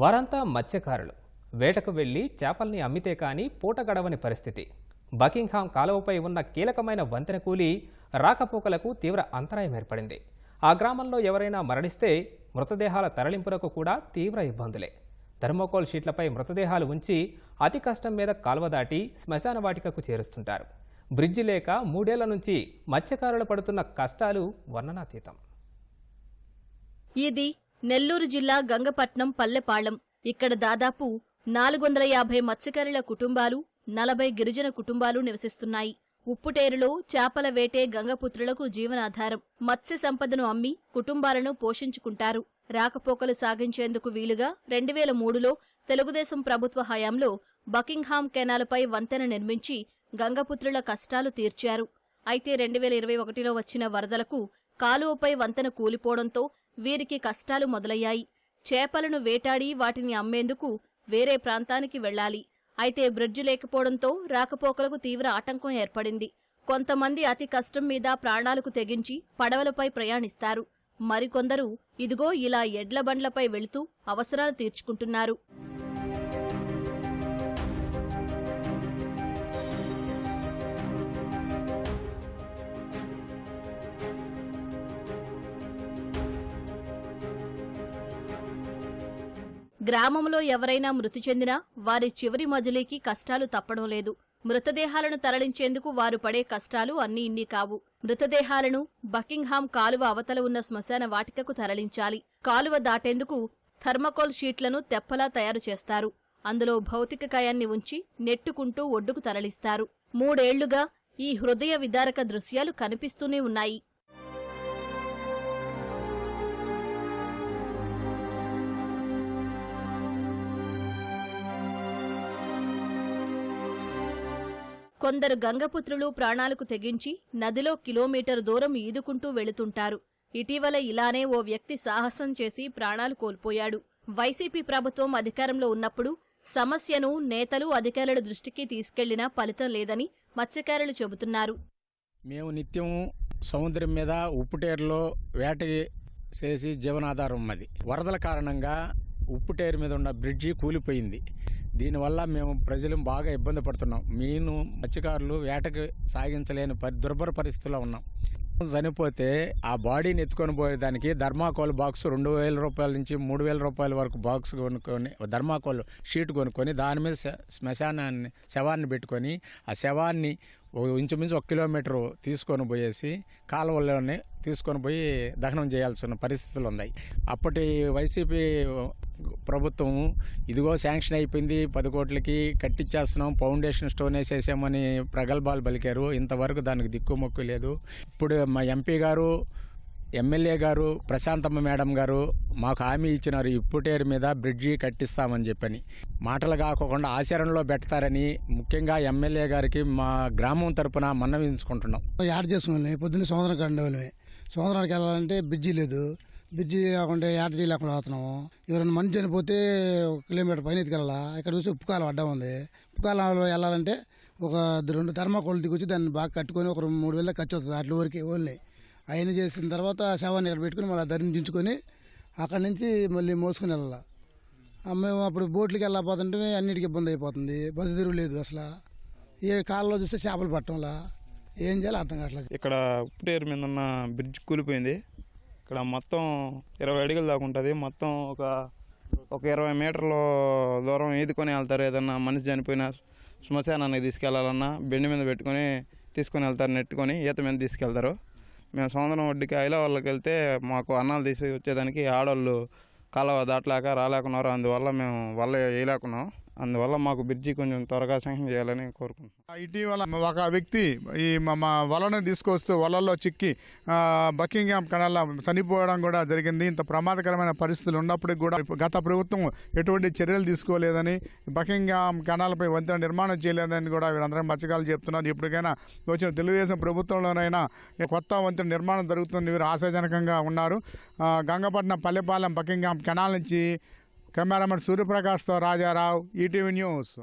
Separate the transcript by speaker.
Speaker 1: వారంతా మత్స్యకారులు. వేటకు వెళ్ళి చేపల్ని అమ్మితే కానీ పూట గడవని పరిస్థితి. బకింగ్హామ్ కాలువపై ఉన్న కీలకమైన వంతెన కూలి రాకపోకలకు తీవ్ర అంతరాయం ఏర్పడింది. ఆ గ్రామంలో ఎవరైనా మరణిస్తే మృతదేహాల తరలింపులకు కూడా తీవ్ర ఇబ్బందులే. థర్మోకోల్ షీట్లపై మృతదేహాలు ఉంచి అతి కష్టం మీద కాలువ దాటి శ్మశాన వాటికకు చేరుస్తుంటారు. బ్రిడ్జి లేక మూడేళ్ళ నుంచి మత్స్యకారులు పడుతున్న కష్టాలు వర్ణనాతీతం.
Speaker 2: ఇది నెల్లూరు జిల్లా గంగపట్నం పల్లెపాళెం. ఇక్కడ దాదాపు నాలుగు వందల యాభై మత్స్యకారుల కుటుంబాలు నలభై గిరిజన కుటుంబాలు నివసిస్తున్నాయి. ఉప్పుటేరులో చేపల వేటే గంగపుత్రులకు జీవనాధారం. మత్స్య సంపదను అమ్మి కుటుంబాలను పోషించుకుంటారు. రాకపోకలు సాగించేందుకు వీలుగా రెండు వేల మూడులో తెలుగుదేశం ప్రభుత్వ హయాంలో బకింగ్హామ్ కెనాల్పై వంతెన నిర్మించి గంగపుత్రుల కష్టాలు తీర్చారు. అయితే రెండు వేల ఇరవై ఒకటిలో వచ్చిన వరదలకు కాలువపై వంతెన కూలిపోవడంతో వీరికి కష్టాలు మొదలయ్యాయి. చేపలను వేటాడి వాటిని అమ్మేందుకు వేరే ప్రాంతానికి వెళ్ళాలి అయితే బ్రిడ్జి లేకపోవడంతో రాకపోకలకు తీవ్ర ఆటంకం ఏర్పడింది. కొంతమంది అతి కష్టం మీద ప్రాణాలకు తెగించి పడవలపై ప్రయాణిస్తారు. మరికొందరు ఇదిగో ఇలా ఎడ్ల బండ్లపై వెళుతూ అవసరాలు తీర్చుకుంటున్నారు. గ్రామంలో ఎవరైనా మృతి చెందినా వారి చివరి మజిలీకి కష్టాలు తప్పడం లేదు. మృతదేహాలను తరలించేందుకు వారు పడే కష్టాలు అన్నీ ఇన్ని కావు. మృతదేహాలను బకింగ్హామ్ కాలువ అవతల ఉన్న శ్మశాన వాటికకు తరలించాలి. కాలువ దాటేందుకు థర్మకోల్ షీట్లను తెప్పలా తయారు చేస్తారు. అందులో భౌతిక కాయాన్ని ఉంచి నెట్టుకుంటూ ఒడ్డుకు తరలిస్తారు. మూడేళ్ళుగా ఈ హృదయ విదారక దృశ్యాలు కనిపిస్తూనే ఉన్నాయి. కొందరు గంగపుత్రులు ప్రాణాలకు తెగించి నదిలో కిలోమీటర్ దూరం ఈదుకుంటూ వెళుతుంటారు. ఇటీవల ఇలానే ఓ వ్యక్తి సాహసం చేసి ప్రాణాలు కోల్పోయాడు. వైసీపీ ప్రభుత్వం అధికారంలో ఉన్నప్పుడు సమస్యను నేతలు అధికారుల దృష్టికి తీసుకెళ్ళినా ఫలితం లేదని మత్స్యకారులు చెబుతున్నారు.
Speaker 3: మేము నిత్యం సముద్రం మీద ఉప్పుటేరులో వేట చేసి జీవనాధారం ఉన్నది వరదల కారణంగా ఉప్పుటేరు మీద ఉన్న బ్రిడ్జి కూలిపోయింది. దీనివల్ల మేము ప్రజలు బాగా ఇబ్బంది పడుతున్నాం. మీను మత్స్యకారులు వేటకు సాగించలేని పరి దుర్భర పరిస్థితిలో ఉన్నాం. చనిపోతే ఆ బాడీని ఎత్తుకొని పోయేదానికి ధర్మాకోల్ బాక్స్ రెండు వేల రూపాయల నుంచి మూడు వేల రూపాయల వరకు బాక్స్ కొనుక్కొని ధర్మాకోల్ షీట్ కొనుక్కొని దాని మీద శ్మశానాన్ని శవాన్ని పెట్టుకొని ఆ శవాన్ని ఇంచుమించు ఒక కిలోమీటర్ తీసుకొని పోయేసి కాలువలోనే తీసుకొని పోయి దహనం చేయాల్సిన పరిస్థితులు ఉన్నాయి. అప్పటి వైసీపీ ప్రభుత్వం ఇదిగో శాంక్షన్ అయిపోయింది పది కోట్లకి కట్టించేస్తున్నాం ఫౌండేషన్ స్టోన్ వేసేసామని ప్రగల్భాలు పలికారు. ఇంతవరకు దానికి దిక్కుమొక్కు లేదు. ఇప్పుడు మా ఎంపీ గారు ఎమ్మెల్యే గారు ప్రశాంతమ్మ మేడం గారు మాకు హామీ ఇచ్చినారు ఇప్పుటేరు మీద బ్రిడ్జి కట్టిస్తామని చెప్పని. మాటలు కాకుండా ఆచరణలో పెడతారని ముఖ్యంగా ఎమ్మెల్యే గారికి మా గ్రామం తరపున మన్నవించుకుంటున్నాం.
Speaker 4: యాడ్ చేసుకుని పొద్దున్న సముద్రం కండే సోదరానికి వెళ్ళాలంటే బ్రిడ్జి లేదు. బ్రిడ్జి కాకుండా యాడ్ చేయలేకుండా పోతున్నాము ఎవరైనా మంచి చనిపోతే ఒక కిలోమీటర్ పైన ఎత్తుకెళ్ళాలా? ఇక్కడ చూసి ఉప్పు కాలం అడ్డం ఉంది. ఉప్పు కాలంలో వెళ్ళాలంటే ఒక రెండు థర్మాకోల్ దిగొచ్చి దాన్ని బాగా కట్టుకొని ఒక మూడు వేల ఖర్చు అవుతుంది. అట్ల వరకు ఓన్లీ. అయిన చేసిన తర్వాత శవాన్ని ఇక్కడ పెట్టుకుని మళ్ళీ ధరించుకొని అక్కడి నుంచి మళ్ళీ మోసుకుని వెళ్ళాలి? మేము అప్పుడు బోట్లకి వెళ్ళకపోతుంటే అన్నిటికీ ఇబ్బంది అయిపోతుంది. బస్సు తిరుగు లేదు అసలు. ఏ కాలంలో చూస్తే చేపలు పట్టడంలా? ఏం చేయాలో అర్థం కావట్లేదు.
Speaker 5: ఇక్కడ ఉప్పుటేరు మీద ఉన్న బ్రిడ్జ్ కూలిపోయింది. ఇక్కడ మొత్తం ఇరవై అడుగులు దాకా ఉంటుంది. మొత్తం ఒక ఒక ఇరవై మీటర్ల దూరం ఈదుకొని వెళ్తారు. ఏదన్నా మనిషి చనిపోయిన శ్మశానానికి తీసుకెళ్ళాలన్నా బెండి మీద పెట్టుకొని తీసుకొని వెళ్తారు. నెట్టుకొని ఈత మీద తీసుకెళ్తారు. మేము సముద్రం ఒడ్డుకి ఐలా వాళ్ళకి వెళ్తే మాకు అన్నాలు తీసి వచ్చేదానికి ఆడవాళ్ళు కాలువ దాటలేక రాలేకున్నారు. అందువల్ల మేము వల్ల వేయలేకున్నాం. అందువల్ల మాకు బ్రిడ్జి కొంచెం త్వరగా శాంక్షన్ చేయాలని కోరుకుంటున్నాం.
Speaker 6: ఇటీవల ఒక వ్యక్తి ఈ మా- మా వలను తీసుకొస్తూ వలల్లో చిక్కి బకింగ్హామ్ కెనాల్లో చనిపోవడం కూడా జరిగింది. ఇంత ప్రమాదకరమైన పరిస్థితులు ఉన్నప్పటికీ కూడా గత ప్రభుత్వం ఎటువంటి చర్యలు తీసుకోలేదని బకింగ్హామ్ కెనాల్పై వంతెన నిర్మాణం చేయలేదని కూడా వీరందరం మచ్చకాలు చెప్తున్నారు. ఇప్పటికైనా వచ్చిన తెలుగుదేశం ప్రభుత్వంలోనైనా కొత్త వంతెన నిర్మాణం జరుగుతుంది వీరు ఆశాజనకంగా ఉన్నారు. గంగపట్నం పల్లెపాలెం బకింగ్హామ్ కెనాల్ నుంచి కెమెరామెన్ సూర్యప్రకాష్తో రాజారావు ఈటీవీ న్యూస్.